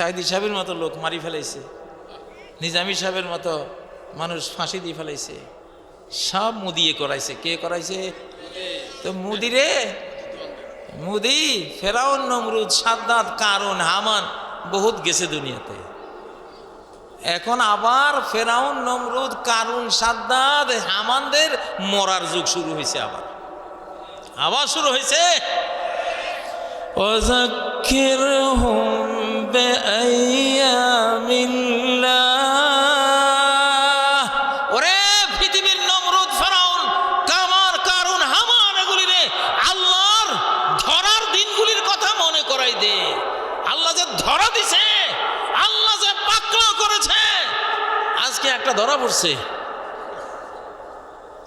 সাইদি সাহেবের মতো লোক মারি ফেলাইছে। নিজামি সাহেবের মতো মানুষ ফাঁসি দিয়ে ফেলাইছে। সব মুদিয়ে করাইছে। কে করাইছে? তো মুদি রে। মুদি, ফেরাউন, নমরুদ, সাদ্দাত কারণ হামান বহুত গেছে দুনিয়াতে। এখন আবার ফেরাউন, নমরুদ, কারুন, সাদ্দাত, হামানদের মরার যুগ শুরু হয়েছে আবার। আবার শুরু হয়েছে অজাক্ষের হোম بأيام الله ওরে পৃথিবীর নমরুদ ফেরাউন কামার কারুন হামান এগুলি রে আল্লাহর ধরার দিনগুলির কথা মনে করাই দে আল্লাহ যে ধরা দিছে আল্লাহ যে পাকড়াও করেছে আজকে একটা ধরা পড়ছে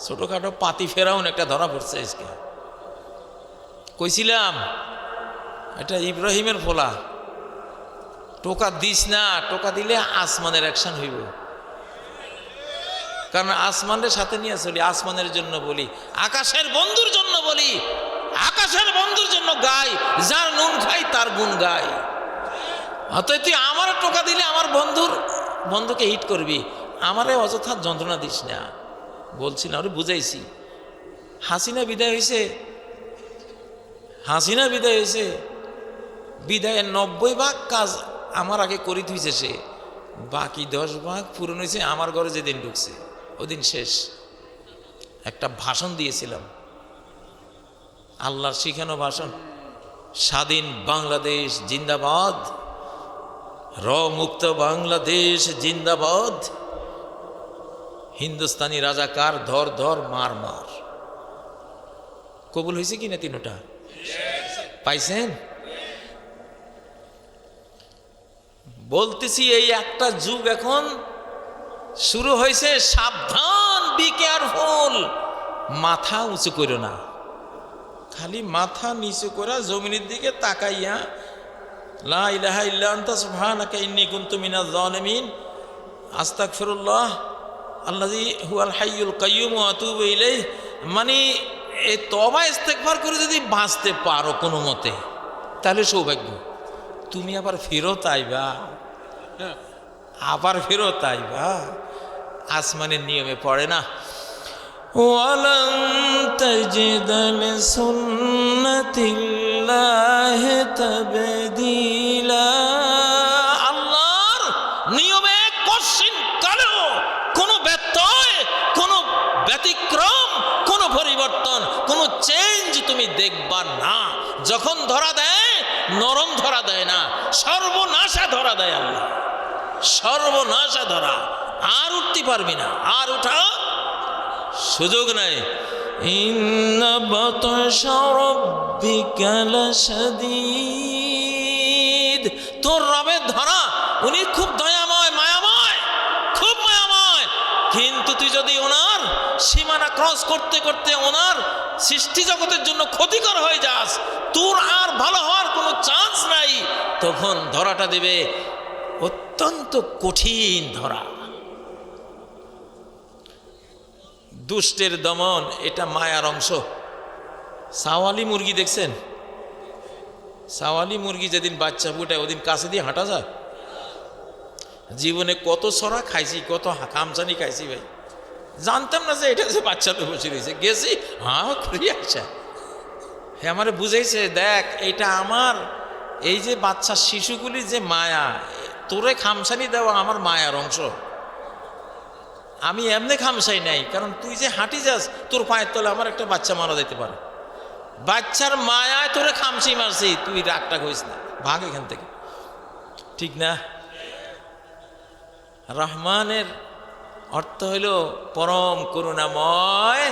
ছোটখাটো পাতি ফেরাউন একটা ধরা পড়ছে আজকে কইছিলাম এটা ইব্রাহিমের ফোলা টোকা দিস না, টোকা দিলে আসমানের অ্যাকশন হইব। কারণ আসমানের সাথে নিয়ে চলি, আসমানের জন্য বলি, আকাশের বন্ধুর জন্য বলি, আকাশের বন্ধুর জন্য গাই, যার নুন খাই তার গুণ গাই। অতএব তুই আমার টোকা দিলে আমার বন্ধুর, বন্ধুকে হিট করবি, আমারে অযথা যন্ত্রণা দিস না। বলছি না ওরে বুঝাইছি। হাসিনা বিদায় হয়েছে হাসিনা বিদায় হয়েছে বিদায়ের নব্বই ভাগ কাজ আমার আগে করি থুইছে সে। বাকি দশ ভাগ পূরণ হয়েছে আমার ঘরে যেদিন ঢুকছে, ওদিন শেষ। একটা ভাষণ দিয়েছিলাম। আল্লাহর শিখানো ভাষণ, স্বাধীন বাংলাদেশ জিন্দাবাদ র মুক্ত বাংলাদেশ জিন্দাবাদ, হিন্দুস্তানি রাজাকার ধর ধর মার মার। কবুল হয়েছে কি না তিনোটা? পাইছেন? বলতেছি, এই একটা যুগ এখন শুরু হয়েছে, সাবধান বি কেয়ারফুল মাথা উঁচু করো না। খালি মাথা নিচু করে জমিনের দিকে তাকাইয়া, লা মানে করে যদি বাঁচতে পারো কোনো মতে, তাহলে সৌভাগ্য। তুমি আবার ফেরত আইবা। আবার ফেরত আইবা আসমানের নিয়মে পড়ে না ولن تجد لسنة الله تبديلا ধরা, আর উঠতে পারবি না। আর উঠা সুযোগ নাই। তোর রবের ধরা, উনি খুব দয়াময়, মায়াময়, খুব মায়াময়। কিন্তু তুই যদি ওনার সীমানা ক্রস করতে করতে ওনার সৃষ্টি জগতের জন্য ক্ষতিকর হয়ে যাস, তোর আর ভালো হওয়ার কোনো চান্স নাই। তখন ধরাটা দেবে অত্যন্ত কঠিন ধরা। দুষ্টের দমন, এটা মায়ার অংশ। সাওয়ালি মুরগি দেখছেন? সাওয়ালি মুরগি যেদিন বাচ্চা ফুটায়, ওদিন কাছে দিয়ে হাঁটা যায়। জীবনে কত সরা খাইছি, কত কামচানি খাইছি ভাই। জানতাম না যে এটা যে বাচ্চাটা বসে রয়েছে। গেছি হ্যাঁ করি আচ্ছা হে আমারে বুঝাইছে, দেখ, এটা আমার, এই যে বাচ্চা শিশুগুলির যে মায়া তোরে খামসানি দেওয়া আমার মায়ার অংশ। আমি এমনি খামসাই নাই, কারণ তুই যে হাঁটি যাস, তোর পায়ের তলে আমার একটা বাচ্চা মারা যেতে পারে। বাচ্চার মায়ায় তোরে খামসি মারছি, তুই রাগটা হইস না, ভাগ এখান থেকে। ঠিক না? রহমানের অর্থ হইল পরম করুণাময়,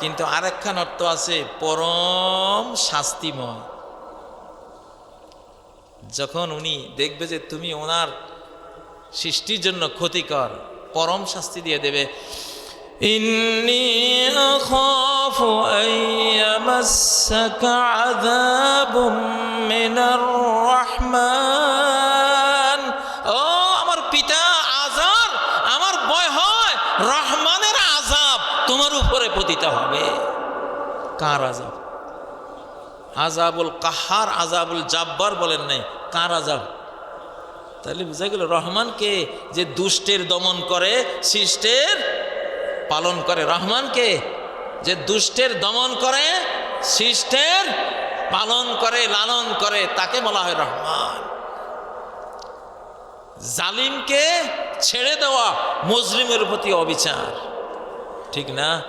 কিন্তু আরেকখান অর্থ আছে পরম শাস্তিময়। যখন উনি দেখবে যে তুমি ওনার সৃষ্টির জন্য ক্ষতিকর, পরম শাস্তি দিয়ে দেবে, ইন্নি আখাফু আইয়ামাসসাকা আযাবুম মিনার রহমান। ও আমার পিতা আজার, আমার ভয় হয়, রহমানের আযাব তোমার উপরে পতিত হবে। কার আযাব? আজাবুল কাহার আজাবুল জাব্বার বলেন নাই, কার আজাব তাহলে বোঝা গেল রহমানকে যে দুষ্টের দমন করে শিষ্টের পালন করে। রহমানকে যে দুষ্টের দমন করে শিষ্টের পালন করে, লালন করে, তাকে বলা হয় রহমান। জালিমকে ছেড়ে দেওয়া মুসলিমের প্রতি অবিচার। ঠিক না?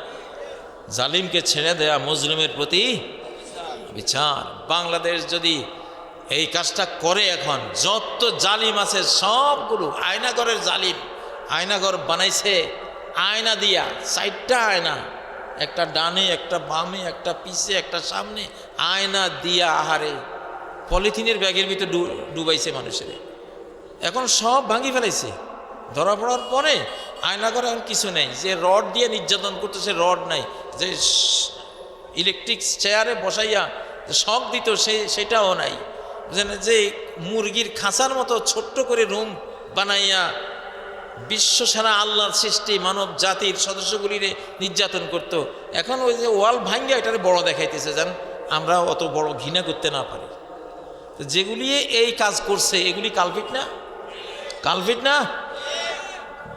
জালিমকে ছেড়ে দেওয়া মুসলিমের প্রতি বিচার। বাংলাদেশ যদি এই কাজটা করে এখন, যত জালিম আছে সবগুলো, আয়নাগরের জালিম, আয়নাগর বানাইছে, আয়না দিয়া, চারটা আয়না, একটা ডানে, একটা বামে, একটা পিছে, একটা সামনে, আয়না দিয়া আহারে, পলিথিনের ব্যাগের ভিতরে ডুবাইছে মানুষের। এখন সব ভাঙি ফেলাইছে। ধরা পড়ার পরে আয়না করে এখন কিছু নেই। যে রড দিয়ে নির্যাতন করতেছে, রড নাই। যে ইলেকট্রিক চেয়ারে বসাইয়া শখ দিত, সে, সেটাও নাই। বুঝলেন যে মুরগির খাঁচার মতো ছোট্ট করে রুম বানাইয়া বিশ্ব সারা আল্লাহর সৃষ্টি মানব জাতির সদস্যগুলিরে নির্যাতন করত। এখন ওই যে ওয়াল ভাঙ্গা এটারে বড় দেখাইতেছে, যান আমরা অত বড় ঘৃণা করতে না পারি। তো যেগুলি এই কাজ করছে, এগুলি কালপিট না? কালপিট না?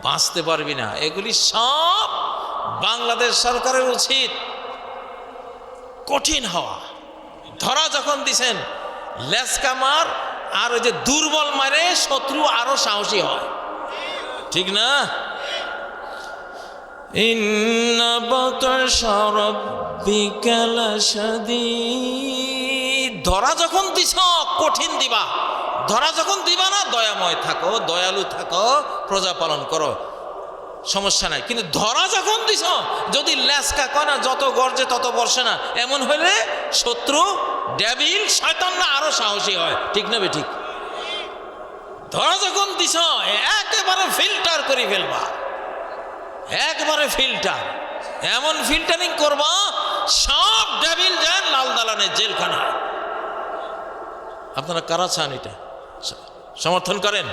বাঁচতে পারবি না। এগুলি সব বাংলাদেশ সরকারের উচিত। কঠিন হওয়া। ধরা যখন দিছেন লেসকা মার, আর ওই যে দুর্বল মারে শত্রু আরও সাহসী হয়। ঠিক না? ধরা যখন দিছ, কঠিন দিবা। ধরা যখন দিবা না, দয়াময় থাকো, দয়ালু থাকো, প্রজা পালন করো। সমস্যা নাই। কিন্তু ধরা যখন দিছ, যদি ল্যাসকা কয় না যত গর্জে তত বর্ষে না, এমন হলে শত্রু, ডেবিল, শয়তান না আরও সাহসী হয়। ঠিক না বে ঠিক? ধরা যখন দিছ একেবারে ফিল্টার করে ফেলবা। একবারে ফিল্টার। এমন ফিল্টারিং করবা, সব ডেবিল যান লাল দালানের জেলখানায়। আপনারা কারা চান এটা? সমর্থন করেন?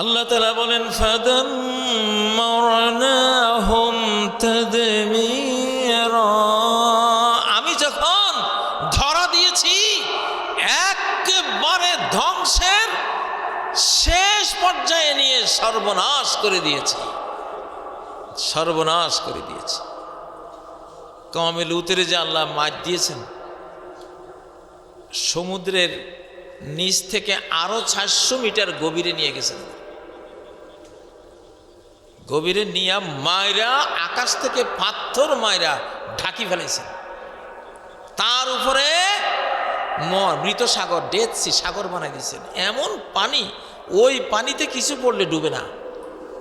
আল্লাহ তালা বলেন ফাদম। আমি যখন ধরা দিয়েছি, একেবারে ধ্বংসের শেষ পর্যায়ে নিয়ে সর্বনাশ করে দিয়েছি। সর্বনাশ করে দিয়েছি। কমে লুতেরে যে আল্লাহ মাছ দিয়েছেন, সমুদ্রের নিচ থেকে আরও চারশো মিটার গভীরে নিয়ে গেছেন। গভীরে নিয়া মায়রা আকাশ থেকে পাথর মায়রা ঢাকি ফেলেছেন তার উপরে মৃত সাগর সি সাগর বানাই দিয়েছেন এমন পানি, ওই পানিতে কিছু পড়লে ডুবে না।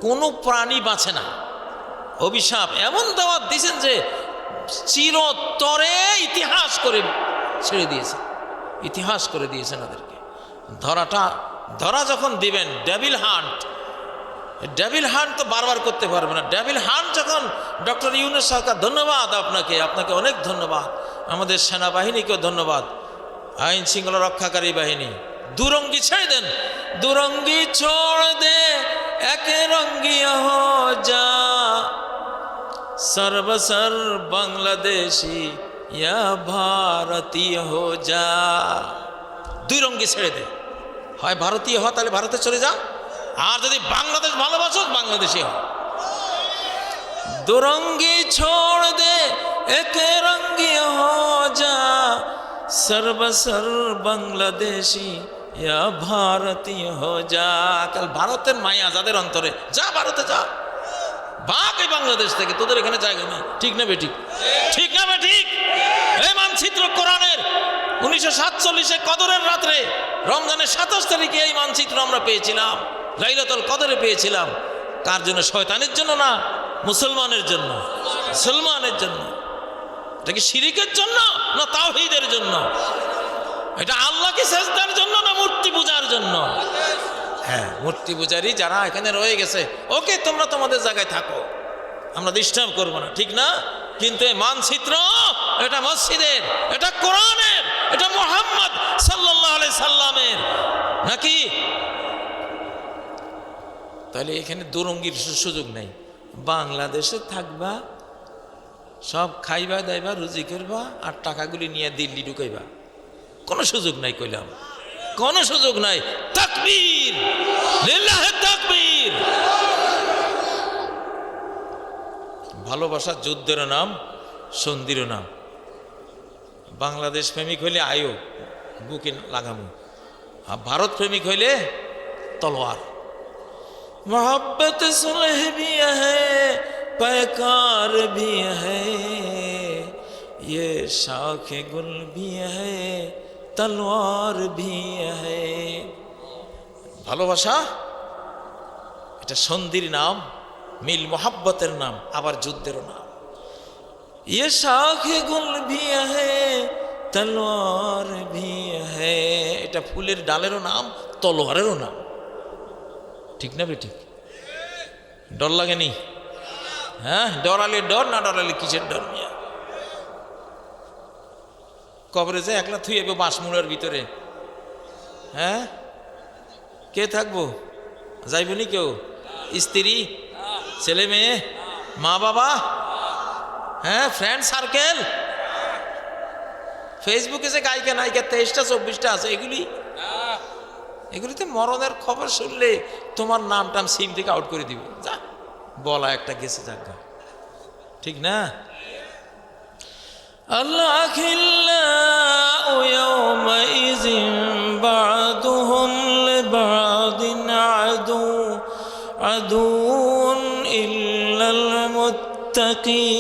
কোনো প্রাণী বাঁচে না। অভিশাপ, এমন দাওয়াত দিয়েছেন যে চিরতরে ইতিহাস করে ছেড়ে দিয়েছেন ইতিহাস করে দিয়েছেন ওদেরকে। ধরাটা, ধরা যখন দিবেন ডেভিল হান্ট ডেভিল হান্ট তো বারবার করতে পারবে না। ডেভিল হান্ট যখন ডক্টর ইউনুস সরকার, ধন্যবাদ আপনাকে আপনাকে অনেক ধন্যবাদ। আমাদের সেনাবাহিনীকেও ধন্যবাদ। আইন শৃঙ্খলা রক্ষাকারী বাহিনী। দুরঙ্গি ছেড়ে দেন। দুরঙ্গি ছোড় দে, একে রঙ্গি যা। সর্বসর বাংলাদেশি, ইয়া ভারতীয় হো যা। দুই রঙ্গি ছেড়ে দে। হয় ভারতীয় হ, তাহলে ভারতে চলে যা। আর যদি বাংলাদেশ ভালোবাসো বাংলাদেশি হ দুরঙ্গি ছোড় দে, এক রঙ্গি হো যা। সর্বসর বাংলাদেশি ভারতীয় হো যা। কাল ভারতের মায়া যাদের অন্তরে, যা ভারতে যা। ভাগ এই বাংলাদেশ থেকে, তোদের এখানে জায়গা নেই। ঠিক না বেঠিক ঠিক? না বেঠিক এই মানচিত্র কোরআনের উনিশশো সাতচল্লিশে কদরের রাত্রে, রমজানের সাতাশ তারিখে এই মানচিত্র আমরা পেয়েছিলাম। লাইলাতল কদরে পেয়েছিলাম। কার জন্য? শয়তানের জন্য না? মুসলমানের জন্য। মুসলমানের জন্য। এটা কি শিরিকের জন্য না তাওহীদের জন্য? এটা আল্লাহকে সেজদার জন্য না মূর্তি পূজার জন্য? হ্যাঁ মূর্তি পূজারী যারা এখানে রয়ে গেছে, ওকে তোমরা তোমাদের জায়গায় থাকো। আমরা ডিস্টার্ব করব না, ঠিক না? কিন্তু এই মানচিত্র, এটা মসজিদের, এটা কোরআনের, এটা মোহাম্মদ সাল্লাহ সাল্লামের। নাকি? তাহলে এখানে দুরঙ্গির সুযোগ নেই। বাংলাদেশে থাকবা, সব খাইবা, দাইবা, রুজি করবা, আর টাকাগুলি নিয়ে দিল্লি ঢুকাইবা। কোনো সুযোগ নাই কইলাম। কোনো সুযোগ নাই। তাকবীর! তাকবীর! ভালোবাসা যুদ্ধের নাম সন্ধির নাম। বাংলাদেশ প্রেমিক হইলে আয়ো, বুকে লাগামু। আর ভারত প্রেমিক হইলে তলোয়ার। मोहब्बत सुलह भी है पैकार भी है ये शाख गुल भी है तलवार भी है ভালোবাসা এটা সন্ধির নাম মিল মোহাব্বতের নাম আবার যুদ্ধেরও নাম ये शाख गुल भी है তলোয়ার भी है এটা ফুলের ডালেরও নাম তলোয়ারেরও নাম ঠিক না বেঠিক ডর লাগেনি হ্যাঁ ডরালে ডর, না ডরালে কিসের ডর কবরে যে একলা থুই এবো বাঁশমুড়ার ভিতরে। হ্যাঁ? কে থাকব? যাইবনি কেউ? স্ত্রী? ছেলে মেয়ে? মা বাবা? হ্যাঁ ফ্রেন্ড সার্কেল ফেসবুকে যে গায়িকা নায়িকা তেইশটা, চব্বিশটা আছে, এগুলি এগুলিতে মরণের খবর শুনলে তোমার নাম টাম সিম থেকে আউট করে দিব যা বলা একটা গেছে যাজ্ঞা ঠিক না আল্লাহ يومئذ بعضهم لبعض عدو عدو إلا المتقين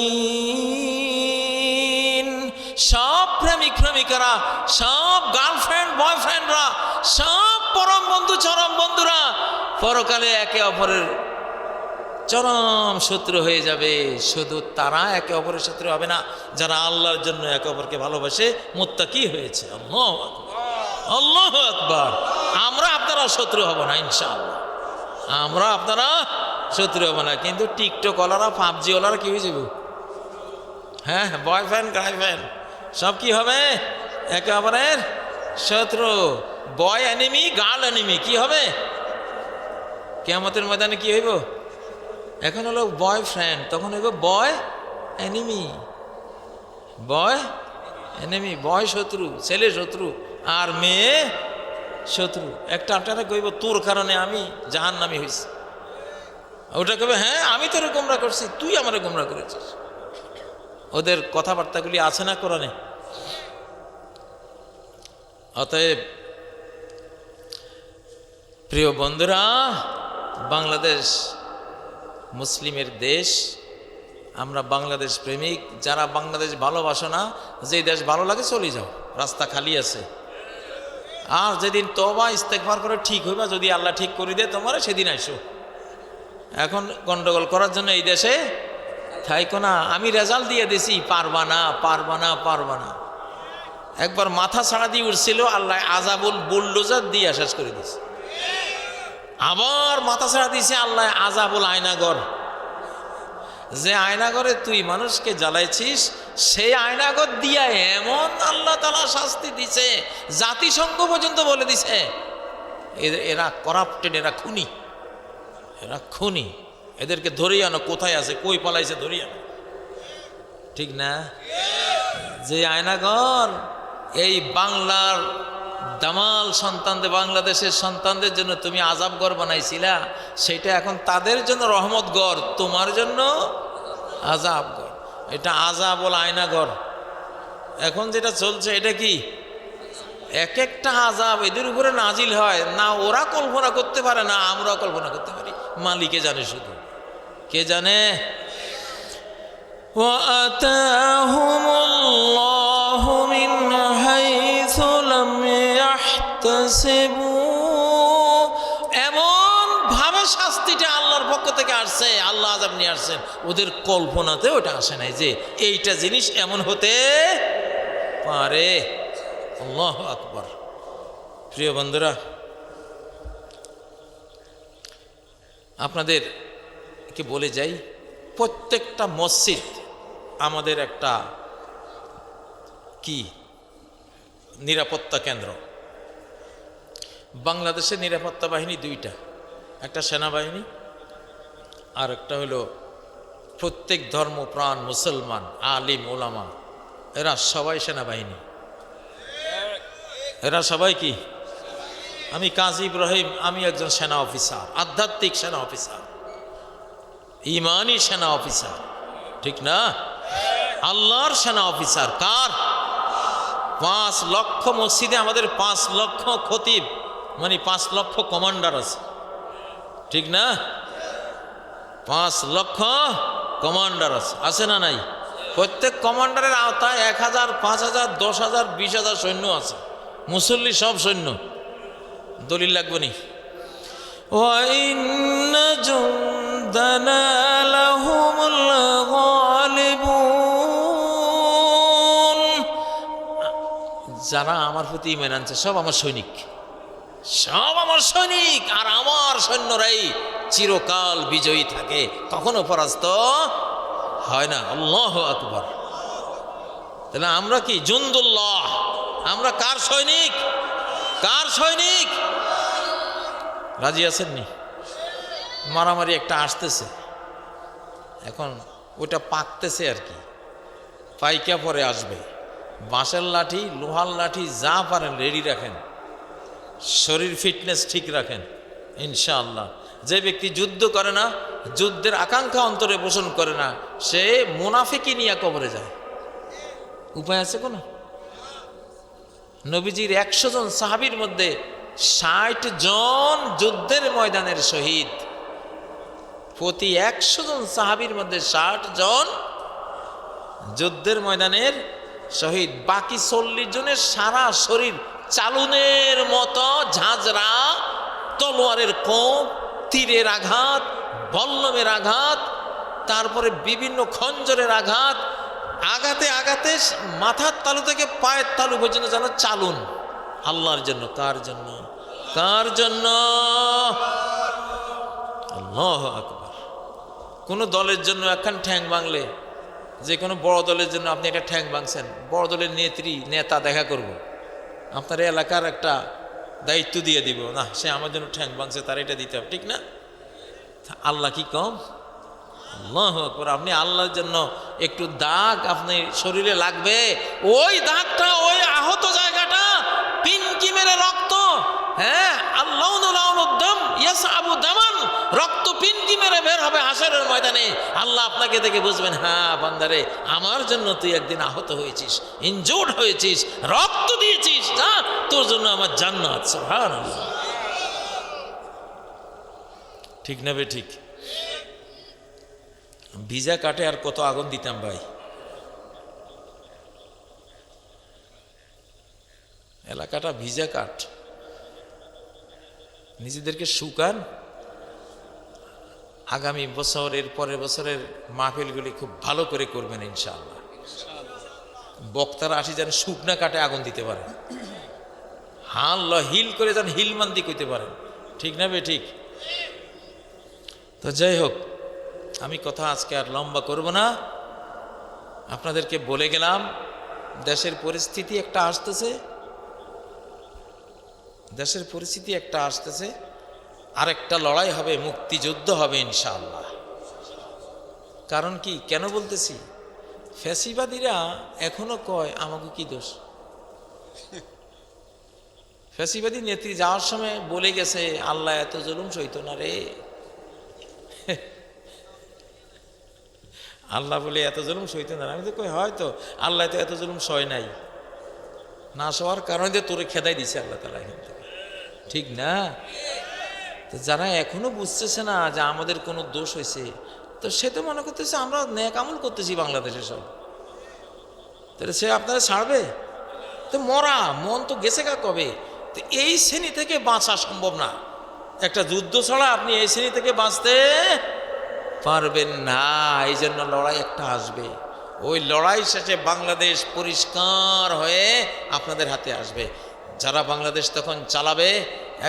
সব প্রেমিক প্রেমিকারা সব গার্লফ্রেন্ড বয়ফ্রেন্ডরা সব পরম বন্ধু, চরম বন্ধুরা, পরকালে একে অপরের চরম শত্রু হয়ে যাবে। শুধু তারা একে অপরের শত্রু হবে না, যারা আল্লাহর জন্য একে অপরকে ভালোবাসে, মুত্তাকি হয়েছে। আল্লাহ আকবার। আমরা আপনারা শত্রু হব না, ইনশাআল্লাহ। আমরা আপনারা শত্রু হব না, কিন্তু টিকটক ওলারা, পাবজি ওলারা কি হয়ে যাবে? হ্যাঁ বয়ফ্রেন্ড গার্লফ্রেন্ড সব কি হবে? একে অপরের শত্রু। বয় অ্যানিমি গার্ল অ্যানিমি কি হবে? কেয়ামতের ময়দানে কি হইব? এখন হলো বয় ফ্রেন্ড তখন হইব বয় অ্যানিমি বয় এনিমি বয় শত্রু, ছেলে শত্রু আর মেয়ে শত্রু। একটা আপনারা কইব, তোর কারণে আমি জাহান নামি হয়েছি ওটা কবে হ্যাঁ আমি তোর গোমরা করছি, তুই আমার গোমরা করেছিস। ওদের কথাবার্তাগুলি আছে না কোরআনে? অতএব প্রিয় বন্ধুরা, বাংলাদেশ মুসলিমের দেশ, আমরা বাংলাদেশ প্রেমিক, যারা বাংলাদেশ ভালোবাসো না যে দেশ ভালো লাগে চলে যাও, রাস্তা খালি আছে। আর যেদিন তবা ইস্তেকবার করে ঠিক হইবা, যদি আল্লাহ ঠিক করে দেয়, তোমার সেদিন আইসো। এখন গন্ডগোল করার জন্য এই দেশে থাইকো না, আমি রেজাল্ট দিয়ে দিছি, পারবা না পারবা না পারবা না। একবার মাথা ছাড়া দিয়ে উঠছিল, আল্লাহ আজাবুল বুলডোজার দিয়ে শেষ করে দিছে। আবার মাথা ছাড়া দিছে আল্লাহ আজাবুল আয়নাগর। যে আয়নাগরে তুই মানুষকে জ্বালাইছিস, সেই আয়নাগর দিয়া এমন আল্লাহ তালা শাস্তি দিছে, জাতিসংঘ পর্যন্ত বলে দিছে। এরা করাপ্টেড এরা খুনি। এরা খুনি। এদেরকে ধরেই আনো। কোথায় আছে? কই পালাইছে? ধরেই আনো। ঠিক না? যে আয়নাগর, এই বাংলার দামাল সন্তানদের বাংলাদেশের সন্তানদের জন্য তুমি আজাব গড় বানাইছিলা সেটা এখন তাদের জন্য রহমত গড় তোমার জন্য আজাব গড় এটা আজাবল আয়নাগর এখন যেটা চলছে এটা কি এক একটা আজাব এদের উপরে নাজিল হয় না ওরা কল্পনা করতে পারে না আমরা কল্পনা করতে পারি মালিকে জানে শুধু কে জানে وآتاهم الله এমন ভাবে শাস্তিটা আল্লাহর পক্ষ থেকে আসছে, আল্লাহ আজাব নিয়ে আসছেন ওদের কল্পনাতে ওটা আসে নাই যে এইটা জিনিস এমন হতে পারে। আল্লাহ আকবর। প্রিয় বন্ধুরা, আপনাদের কে বলে যাই, প্রত্যেকটা মসজিদ আমাদের একটা কি? নিরাপত্তা কেন্দ্র। বাংলাদেশের নিরাপত্তা বাহিনী দুইটা, একটা সেনাবাহিনী আর একটা হলো প্রত্যেক ধর্ম, প্রাণ, মুসলমান, আলিম, ওলামা। এরা সবাই সেনাবাহিনী। এরা সবাই কি? আমি কাজী ইব্রাহিম, আমি একজন সেনা অফিসার, আধ্যাত্মিক সেনা অফিসার ইমানই সেনা অফিসার, ঠিক না? আল্লাহর সেনা অফিসার, কার? পাঁচ লক্ষ মসজিদে আমাদের পাঁচ লক্ষ খতিব। মানে পাঁচ লক্ষ কমান্ডার আছে। ঠিক না? পাঁচ লক্ষ কমান্ডার আছে। আছে না নাই? প্রত্যেক কমান্ডারের আওতায় এক হাজার, পাঁচ হাজার, দশ হাজার, বিশ হাজার সৈন্য আছে। মুসল্লি সব সৈন্য। দলিল লাগবে নি? যারা আমার প্রতি ইমেন আনছে, সব আমার সৈনিক। সব আমার সৈনিক আর আমার সৈন্যরাই চিরকাল বিজয়ী থাকে। কখনো পরাস্ত হয় না। আল্লাহ আকবর। তাহলে আমরা কি জুন্দুল্লাহ? আমরা কার সৈনিক? কার সৈনিক? রাজি আছেননি? মারামারি একটা আসতেছে। এখন ওইটা পাকতেছে আর কি। পাইকা পরে আসবে। বাঁশের লাঠি, লোহার লাঠি, যা পারেন রেডি রাখেন। শরীর ফিটনেস ঠিক রাখেন, ইনশাআল্লাহ। যে ব্যক্তি যুদ্ধ করে না, যুদ্ধের আকাঙ্ক্ষা অন্তরে পোষণ করে না, সে মুনাফিকি নিয়ে কবরে যায়। উপায় আছে কোনো? নবীজির একশো জন সাহাবির মধ্যে ষাট জন যুদ্ধের ময়দানের শহীদ। প্রতি একশো জন সাহাবির মধ্যে ষাট জন যুদ্ধের ময়দানের শহীদ, বাকি চল্লিশ জনের সারা শরীর চালুনের মতো ঝাঁঝরা, তলোয়ারের কোপ, তীরের আঘাত, বল্লমের আঘাত, তারপরে বিভিন্ন খঞ্জরের আঘাত, আঘাতে আঘাতে মাথার তালু থেকে পায়ের তালু পর্যন্ত যেন চালুন। আল্লাহর জন্য, কার জন্য? কার জন্য? আল্লাহ আকবার। কোনো দলের জন্য একখান ঠ্যাং বাংলে যে কোনো বড় দলের জন্য আপনি একটা ঠ্যাং ভাঙছেন বড় দলের নেত্রী, নেতা দেখা করব। আপনার এলাকার একটা দায়িত্ব দিয়ে দিব, না, সে আমার জন্য ঠ্যাং ভাঙছে তার এটা দিতে হবে। ঠিক না? আল্লাহ কি কম? আল্লাহ আকবর। আপনি আল্লাহর জন্য একটু দাগ আপনি শরীরে লাগবে, ওই দাগটা, ওই আহত জায়গাটা পিনকি মেরে রক্ত হ্যাঁ আল্লাহ উদ্যম ইয়াস আবু দামান রক্ত পিনকি মেরে বের হবে হাসরের ময়দানে। আল্লাহ আপনাকে দেখে বুঝবেন হ্যাঁ বান্দারে, আমার জন্য তুই একদিন আহত হয়েছিস ইনজোর্ড হয়েছিস, রক্ত দিয়েছিস, যা, তোর জন্য আমার জান্নাত, সুবহানাল্লাহ। ঠিক না বে, ঠিক? ভিজা কাটে আর কত আগুন দিতাম ভাই। এলাকাটা ভিজা কাঠ। নিজেদেরকে শুকান আগামী বছরের পরের বছরের মাহফিলগুলি খুব ভালো করে করবেন ইনশাআল্লাহ। বক্তারা আসি যেন শুকনা কাটে, আগুন দিতে পারে। হাল ল হিল করে যেন হিলমান্দি করতে পারেন ঠিক না বে, ঠিক? তো যাই হোক, আমি কথা আজকে আর লম্বা করব না। আপনাদেরকে বলে গেলাম, দেশের পরিস্থিতি একটা আসতেছে। দেশের পরিস্থিতি একটা আসতেছে। আরেকটা লড়াই হবে, মুক্তিযুদ্ধ হবে ইনশাআল্লাহ। কারণ কি? কেন বলতেছি? ফ্যাসিবাদীরা এখনও কয়, আমাকে কি দোষ? ফ্যাসিবাদী নেত্রী যাওয়ার সময় বলে গেছে, আল্লাহ এত জুলুম সইত না রে। আল্লাহ বলে, এত জুলুম সইতে না আমি তো কই, হয়তো আল্লাহ তো এত জুলুম সয় নাই। না সওয়ার কারণে তোরে খেদাই দিছে আল্লাহ তালা থেকে। ঠিক না? তো যারা এখনও বুঝতেছে না যে আমাদের কোনো দোষ হয়েছে, তো সে তো মনে করতেছে আমরা ন্যাক আমল করতেছি বাংলাদেশে সব। তাহলে সে আপনারা ছাড়বে? তো মরা, মন তো গেছে কা কবে? তো এই শ্রেণি থেকে বাঁচা সম্ভব না। একটা যুদ্ধ ছাড়া আপনি এই শ্রেণি থেকে বাঁচতে পারবেন না। এই জন্য লড়াই একটা আসবে। ওই লড়াই শেষে বাংলাদেশ পরিষ্কার হয়ে আপনাদের হাতে আসবে। যারা বাংলাদেশ তখন চালাবে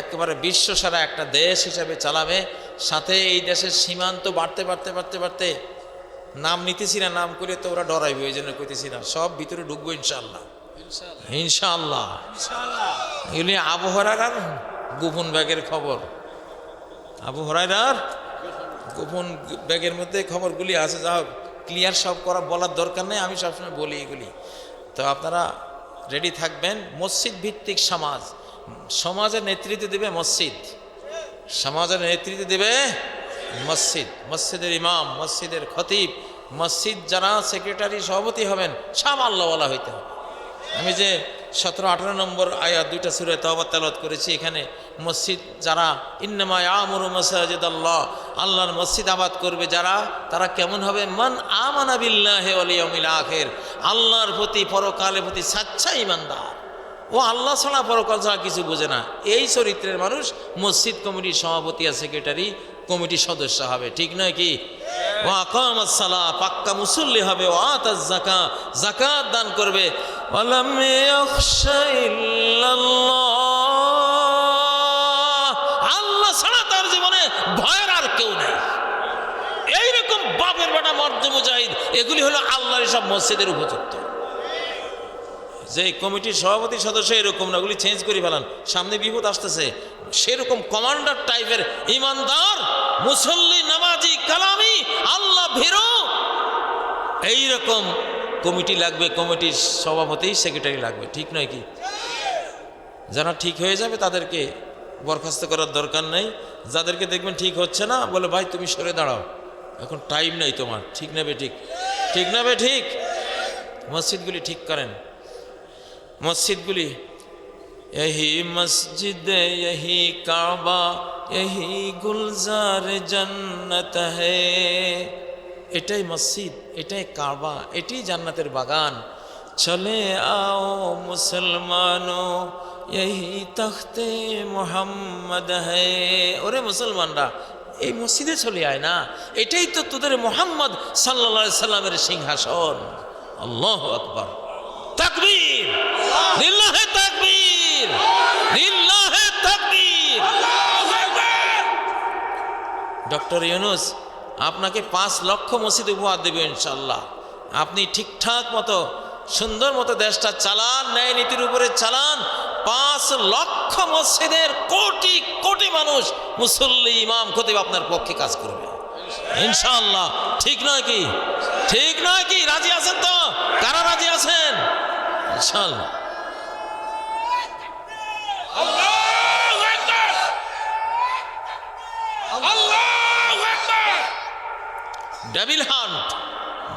একেবারে বিশ্বসারা একটা দেশ হিসাবে চালাবে। সাথে এই দেশের সীমান্ত বাড়তে বাড়তে বাড়তে বাড়তে নাম নিতেছি না নাম করে তো ওরা ডরাইবে ওই জন্য কইতেছি না। সব ভিতরে ঢুকবো ইনশাল্লাহ ইনশাল্লাহ এগুলি আবহাওয়ার আর গোপন ব্যাগের খবর। আবু হরাইরার গোপন ব্যাগের মধ্যে খবরগুলি আছে। যা হোক ক্লিয়ার সব করা বলার দরকার নেই। আমি সবসময় বলি এগুলি। তো আপনারা রেডি থাকবেন। মসজিদ ভিত্তিক সমাজ। সমাজের নেতৃত্ব দেবে মসজিদ। সমাজের নেতৃত্ব দেবে মসজিদ। মসজিদের ইমাম, মসজিদের খতিব, মসজিদ যারা, সেক্রেটারি, সভাপতি হবেন, সব আল্লাহওয়ালা হইতে হবে। আমি যে সতেরো, আঠেরো নম্বর আয়া দুইটা সুরে তহবাদ তালাত করেছি, এখানে মসজিদ যারা, ইন্নামা আমর মসাজিদ আল্লাহ আল্লাহর মসজিদ আবাদ করবে যারা, তারা কেমন হবে? মান আমানা বিল্লাহ অলিয়মিল আখের আল্লাহর প্রতি পরকালের প্রতি সাচ্ছা ইমানদার ও আল্লাহ ছাড়া পরকাল ছাড়া কিছু বোঝে না। এই চরিত্রের মানুষ মসজিদ কমিটির সভাপতি আর সেক্রেটারি কমিটির সদস্য হবে ঠিক নয় কি? ও আকাম সালা পাক্কা মুসল্লি হবে ও আতাজ জাকা জাকাত দান করবে। আল্লাহ ছাড়া তার জীবনে ভয়ের আর কেউ নেই। এইরকম বাপের বেটা মর্দ মুজাহিদ এগুলি হলো আল্লাহর সব মসজিদের উপযুক্ত। যে কমিটির সভাপতি সদস্য এরকম না, ওগুলি চেঞ্জ করে ফেলান। সামনে বিপদ আসতেছে। সেরকম কমান্ডার টাইপের ইমানদার, মুসল্লি, নামাজি, কালামি, আল্লাহ ভীরু। এইরকম কমিটি লাগবে, কমিটির সভাপতি সেক্রেটারি লাগবে। ঠিক নয় কি? যারা ঠিক হয়ে যাবে তাদেরকে বরখাস্ত করার দরকার নেই। যাদেরকে দেখবেন ঠিক হচ্ছে না, বলে, ভাই, তুমি সরে দাঁড়াও। এখন টাইম নেই তোমার। ঠিক নেবে ঠিক? ঠিক নেবে ঠিক? মসজিদগুলি ঠিক করেন। মসজিদগুলি। এহি মসজিদ, এহি কাবা, এহি গুলজার জন্নত হে। এটাই মসজিদ, এটাই কাবা, এটি জান্নাতের বাগান। চলে আও মুসলমানো এই তখতে মোহাম্মদ হে। ওরে মুসলমানরা, এই মসজিদে চলে আয় না। এটাই তো তোদের মোহাম্মদ সাল্লা সাল্লামের সিংহাসন। আল্লাহ আকবর। ডক্টর ইউনুস, আপনাকে পাঁচ লক্ষ মসজিদ উপহার দেবে ইনশাল্লাহ আপনি ঠিকঠাক মতো, সুন্দর মতো দেশটা চালান, ন্যায় নীতির উপরে চালান। পাঁচ লক্ষ মসজিদের কোটি কোটি মানুষ মুসল্লি, ইমাম, খতিব আপনার পক্ষে কাজ করবে। ইনশাল্লাহ ঠিক নয় কি? ঠিক নয় কি? রাজি আছেন তো? কারা রাজি আছেন? ইনশাল্লাহ ডেভিল হান্ট।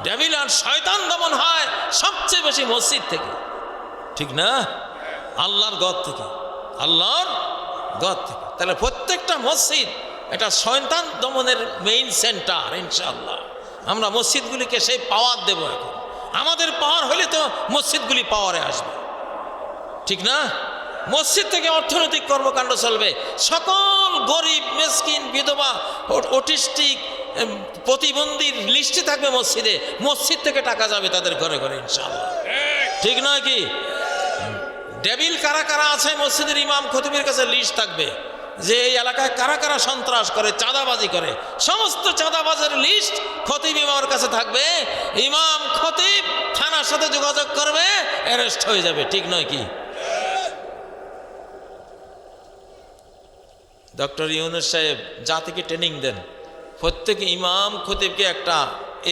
ডেভিল হান্ট শয়তান দমন হয় সবচেয়ে বেশি মসজিদ থেকে। ঠিক না? আল্লাহর গদ থেকে। আল্লাহর গদ থেকে। তাহলে প্রত্যেকটা মসজিদ এটা শয়তান দমনের মেইন সেন্টার ইনশাআল্লাহ। আমরা মসজিদগুলিকে সেই পাওয়ার দেব এখন। আমাদের পাওয়ার হলে তো মসজিদগুলি পাওয়ারে আসবে। ঠিক না? মসজিদ থেকে অর্থনৈতিক কর্মকাণ্ড চলবে। সকল গরিব, মেসকিন, বিধবা অটিস্টিক প্রতিবন্ধীর লিস্টে থাকবে মসজিদে। মসজিদ থেকে টাকা যাবে তাদের ঘরে ঘরে ইনশাল্লাহ ঠিক নয় কি? ডেবিল কারা কারা আছে মসজিদের ইমাম খতিবের কাছে লিস্ট থাকবে। যে এই এলাকায় কারা কারা সন্ত্রাস করে, চাঁদাবাজি করে, সমস্ত চাঁদাবাজের লিস্ট খতিব ইমামের কাছে থাকবে। ইমাম খতিব থানার সাথে যোগাযোগ করবে অ্যারেস্ট হয়ে যাবে, ঠিক নয় কি? ডক্টর ইউনুস সাহেব জাতিকে ট্রেনিং দেন। প্রত্যেক ইমাম খতিবকে একটা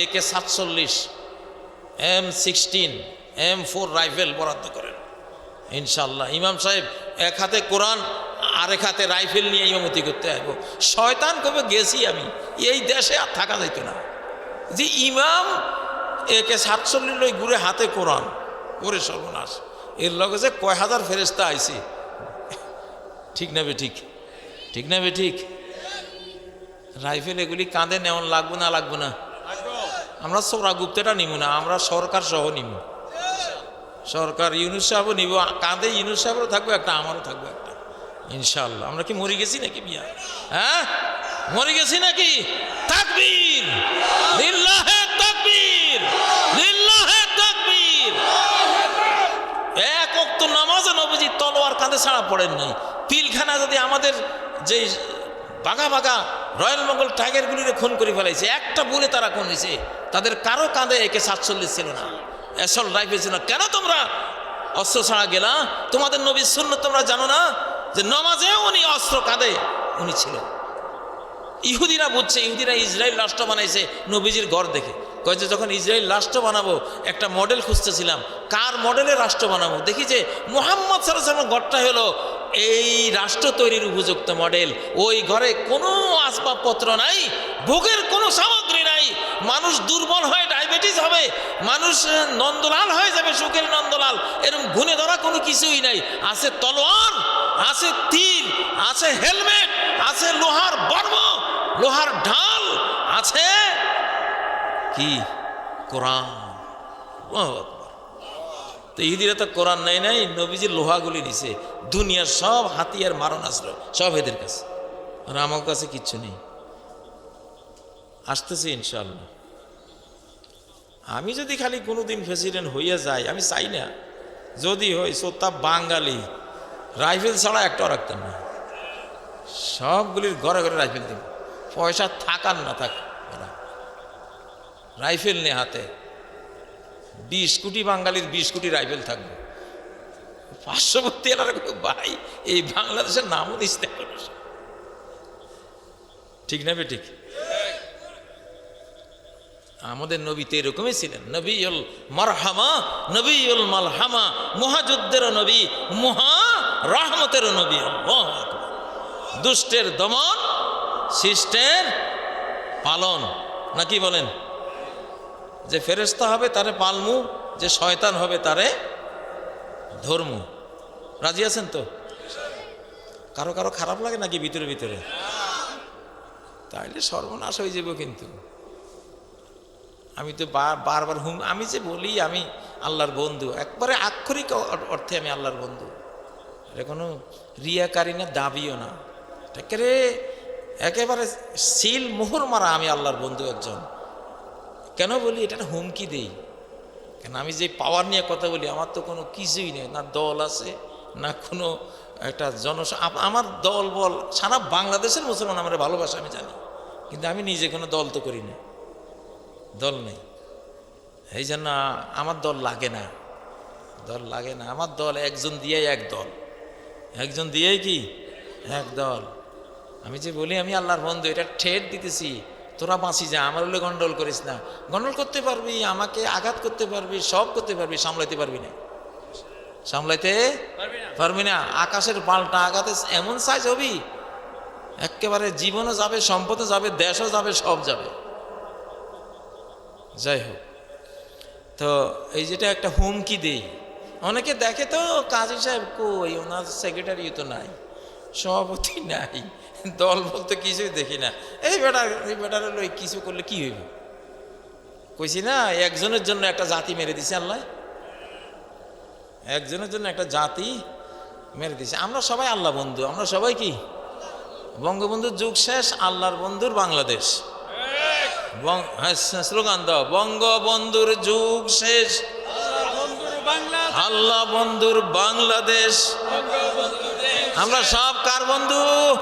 এ কে সাতচল্লিশ, M sixteen, M four rifle বরাদ্দ করেন। ইনশাল্লাহ ইমাম সাহেব এক হাতে কোরআন আরেক হাতে রাইফেল নিয়ে ইমামতি করতে আসব শয়তান কবে গেছি আমি? এই দেশে আর থাকা যাইত না। যে ইমাম একে সাতচল্লিশ লই ঘুরে হাতে কোরআন, ওরে সর্বনাশ। এর লগে যে কয় হাজার ফেরেস্তা আইছি? ঠিক না বে ঠিক? ঠিক না ঠিক? রাইফেল এগুলি কাঁধে নেওয়ান লাগবো না লাগবো না? আমরা সোরা গুপ্তেটা নিব না, আমরা সরকার সহ নিব সরকার ইউনুস সাহেবও নিব, কাঁধে ইউনুস সাহেবেরও থাকবে, একটা আমারও থাকবে। ইনশাল্লাহ আমরা কি মরে গেছি নাকি বিয়া হ্যাঁ? মরে গেছি নাকি? তাকবীর! লিল্লাহে তাকবীর! লিল্লাহে তাকবীর! এক অক্ত নামাজে নবীজি তলোয়ার কাঁধে ছাড়া পড়েন নাই। পিলখানা যদি আমাদের যে বাঘা বাঘা রয়্যাল মঙ্গল টাইগারগুলিরে খুন করে ফেলাইছে, একটা বলে তারা খুন হয়েছে। তাদের কারও কাঁধে একে সাতচল্লিশ ছিল না। অ্যাসল রাইফেল ছিল না। কেন তোমরা অস্ত্র ছাড়া গেলা? তোমাদের নবীর শূন্য তোমরা জানো না? যে নমাজে উনি অস্ত্র কাঁধে উনি ছিলেন। ইহুদিরা বুঝছে, ইহুদিরা ইসরায়েল রাষ্ট্র বানাইছে, নবীজির ঘর দেখে। কয় যে যখন ইসরায়েল রাষ্ট্র বানাবো, একটা মডেল খুঁজতেছিলাম। কার মডেলে রাষ্ট্র বানাবো? দেখি যে মোহাম্মদ সরাসর ঘরটা হলো এই রাষ্ট্র তৈরির উপযুক্ত মডেল। ওই ঘরে কোনো আসবাবপত্র নাই ভোগের কোনো সামগ্রী নাই। মানুষ দুর্বল হয়ে ডায়াবেটিস হবে, মানুষ নন্দলাল হয়ে যাবে সুখের নন্দলাল। এরকম গুনে ধরা কোনো কিছুই নাই। আছে তলোয়ার, আছে তীর আছে হেলমেট, আছে লোহার বর্ম, লোহার ঢাল, আছে কি? কোরআন। তো ইহুদিরা তো কোরআন নাই নাই নবীজির লোহাগুলি নিছে। দুনিয়ার সব হাতিয়ার মারণ আসলো সব এদের কাছে। আর আমার কাছে কিচ্ছু নেই। আসতেছে ইনশাল্লাহ আমি যদি খালি কোনোদিন প্রেসিডেন্ট হইয়া যাই, আমি চাই না। যদি হই সোতা বাঙালি, রাইফেল ছাড়া একটাও রাখতাম না। সবগুলির ঘরে ঘরে রাইফেল দিব। পয়সা থাকার না থাক। রাইফেল নে হাতে। বিশ কোটি বাঙালির বিশ কোটি রাইফেল থাকবে। পার্শ্ববর্তী এলাকা ভাই, এই বাংলাদেশের নামও দিস। ঠিক না বে ঠিক আমাদের নবী তো এরকমই ছিলেন। নবীল মারহামা নবীল মালহামা, মহাযুদ্ধেরও নবী, মহা রহমতেরও নবী। দুষ্টের দমন, শিষ্টের পালন। নাকি বলেন? যে ফেরেস্তা হবে, তারে পালমু, যে শয়তান হবে, তারে ধর্মু। রাজি আছেন তো? কারও কারও খারাপ লাগে নাকি ভিতরে ভিতরে? তাইলে সর্বনাশ হয়ে যাব কিন্তু। আমি তো বারবার হুম, আমি যে বলি, আমি আল্লাহর বন্ধু। একবারে আক্ষরিক অর্থে আমি আল্লাহর বন্ধু। এটা কোনো রিয়াকারী না, দাবিও না। একেবারে সিল মোহর মারা আমি আল্লাহর বন্ধু একজন। কেন বলি, এটা হুমকি দেই। কেন আমি যে পাওয়ার নিয়ে কথা বলি, আমার তো কোনো কিছুই নেই, না দল আছে, না কোনো একটা জন আমার দল বল, সারা বাংলাদেশের মুসলমান আমার ভালোবাসা, আমি জানি। কিন্তু আমি নিজে কোনো দল তো করি না। দল নেই। এই জন্য আমার দল লাগে না। দল লাগে না। আমার দল একজন দিয়েই এক দল। একজন দিয়েই কি? এক দল। আমি যে বলি, আমি আল্লাহর বন্ধু, এটা ঠেট দিতেছি। তোরা বাঁচি যা আমার হলে গন্ডল করিস না। গন্ডল করতে পারবি আমাকে আঘাত করতে পারবি সব করতে পারবি সামলাইতে পারবি না। সামলাইতে পারবি না। আকাশের পাল্টা আঘাতে এমন সাইজ হবি একেবারে জীবনও যাবে সম্পদও যাবে দেশও যাবে সব যাবে। যাই হোক। তো এই যেটা একটা হুমকি দেই। অনেকে দেখে তো কাজী সাহেব কই? ওনার সেক্রেটারি তো নাই। সভাপতি নাই। দল বলতে কিছুই দেখি না। এই বেটার এই বেটার হলো কিছু করলে কি হইব? কইছি না, একজনের জন্য একটা জাতি মেরে দিছে আল্লাহ। একজনের জন্য একটা জাতি মেরে দিছে। আমরা সবাই আল্লাহ বন্ধু, আমরা সবাই কি? বঙ্গবন্ধুর যুগ শেষ, আল্লাহর বন্ধুর বাংলাদেশ। হ্যাঁ স্লোগান দাও, বঙ্গবন্ধুর যুগ শেষ। আল্লাহ বন্ধুর বাংলাদেশ। আমরা সব কার বন্ধু?